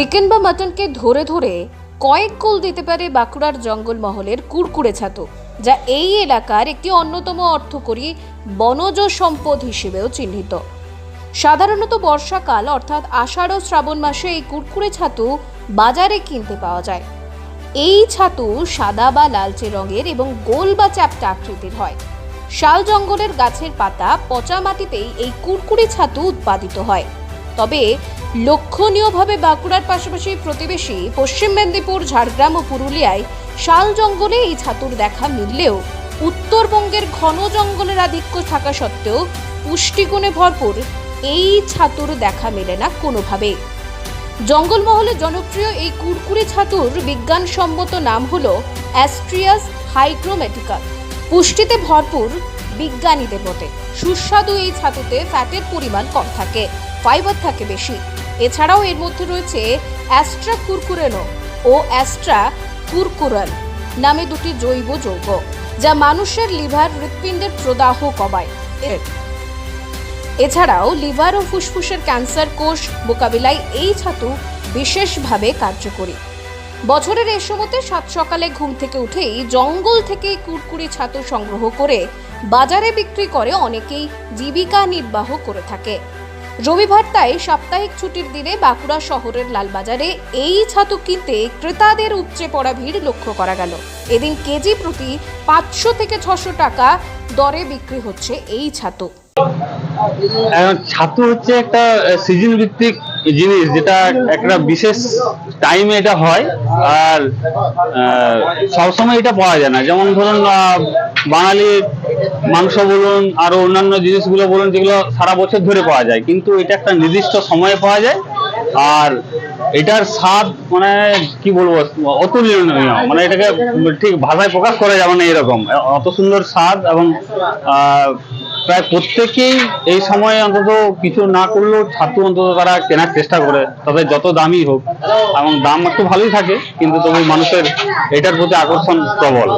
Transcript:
Chicken বা মাটনকে ধরে ধরে কয়েক গোল দিতে পারে বাঁকুড়ার জঙ্গলমহলের কুরকুরে ছাতু, যা এই এলাকার একটি অন্যতম অর্থকরী বনজ সম্পদ হিসেবেও চিহ্নিত। সাধারণত বর্ষাকাল, অর্থাৎ আষাঢ় ও শ্রাবণ মাসে এই কুরকুরে ছাতু বাজারে কিনতে পাওয়া যায়। এই ছাতু সাদা বা লালচে রঙের এবং গোল বা চ্যাপ্টা আকৃতির হয়। শাল জঙ্গলের গাছের পাতা পচা মাটিতেই এই কুরকুরে ছাতু উৎপাদিত হয়। তবে লক্ষণীয়ভাবে বাঁকুড়ার পাশাপাশি প্রতিবেশী পশ্চিম মেদিনীপুর, ঝাড়গ্রাম ও পুরুলিয়ায় শাল জঙ্গলে এই ছাতুর দেখা মিললেও উত্তরবঙ্গের ঘন জঙ্গলের আধিক্য থাকা সত্ত্বেও পুষ্টিগুণে ভরপুর এই ছাতুর দেখা মেলে না কোনোভাবে। জঙ্গলমহলে জনপ্রিয় এই কুরকুরে ছাতুর বিজ্ঞানসম্মত নাম হল অ্যাস্ট্রিয়াস হাইগ্রোমেটিকা। পুষ্টিতে ভরপুর বিজ্ঞানীদের মতে, সুস্বাদু এই ছাতুতে ফ্যাটের পরিমাণ কম থাকে ফাইবার থাকে বেশি। এছাড়াও এর মধ্যে রয়েছে অ্যাস্ট্রা কুরকুরেনো ও অ্যাস্ট্রা কুরকুরাল নামে দুটি জৈব যৌগ, যা মানুষের লিভার হৃৎপিণ্ডের প্রদাহ কমায়। এছাড়াও লিভার ও ফুসফুসের ক্যান্সার কোষ মোকাবিলায় এই ছাতু বিশেষভাবে কার্যকরী। বছরের এ সময়তে সাত সকালে ঘুম থেকে উঠেই জঙ্গল থেকে কুরকুরি ছাতু সংগ্রহ করে বাজারে বিক্রি করে অনেকেই জীবিকা নির্বাহ করে থাকে। রবিবার তাই সাপ্তাহিক ছুটির দিনে বাঁকুড়া শহরের লালবাজারে এই ছাতু কিনতে ক্রেতাদের উপচে পড়া ভিড় লক্ষ্য করা গেল। এদিন কেজি প্রতি পাঁচশো থেকে ছশো টাকা দরে বিক্রি হচ্ছে এই ছাতু। ছাতু হচ্ছে একটা সিজন ভিত্তিক জিনিস যেটা একটা বিশেষ টাইমে এটা হয় আর সবসময় এটা পাওয়া যায় না। যেমন ধরুন আহ, বাঙালির মাংস বলুন আরও অন্যান্য জিনিসগুলো বলুন যেগুলো সারা বছর ধরে পাওয়া যায়। কিন্তু এটা একটা নির্দিষ্ট সময়ে পাওয়া যায় আর এটার স্বাদ মানে কি বলব অতুলনীয় মানে এটাকে ঠিক ভাষায় প্রকাশ করা যাবে না এরকম। অত সুন্দর স্বাদ এবং প্রায় প্রত্যেকেই এই সময়ে অন্তত কিছু না করলেও ছাত্র অন্তত তারা কেনার চেষ্টা করে। তাদের যত দামই হোক, এবং দাম একটু ভালোই থাকে, কিন্তু তবু মানুষের এটার প্রতি আকর্ষণ প্রবল।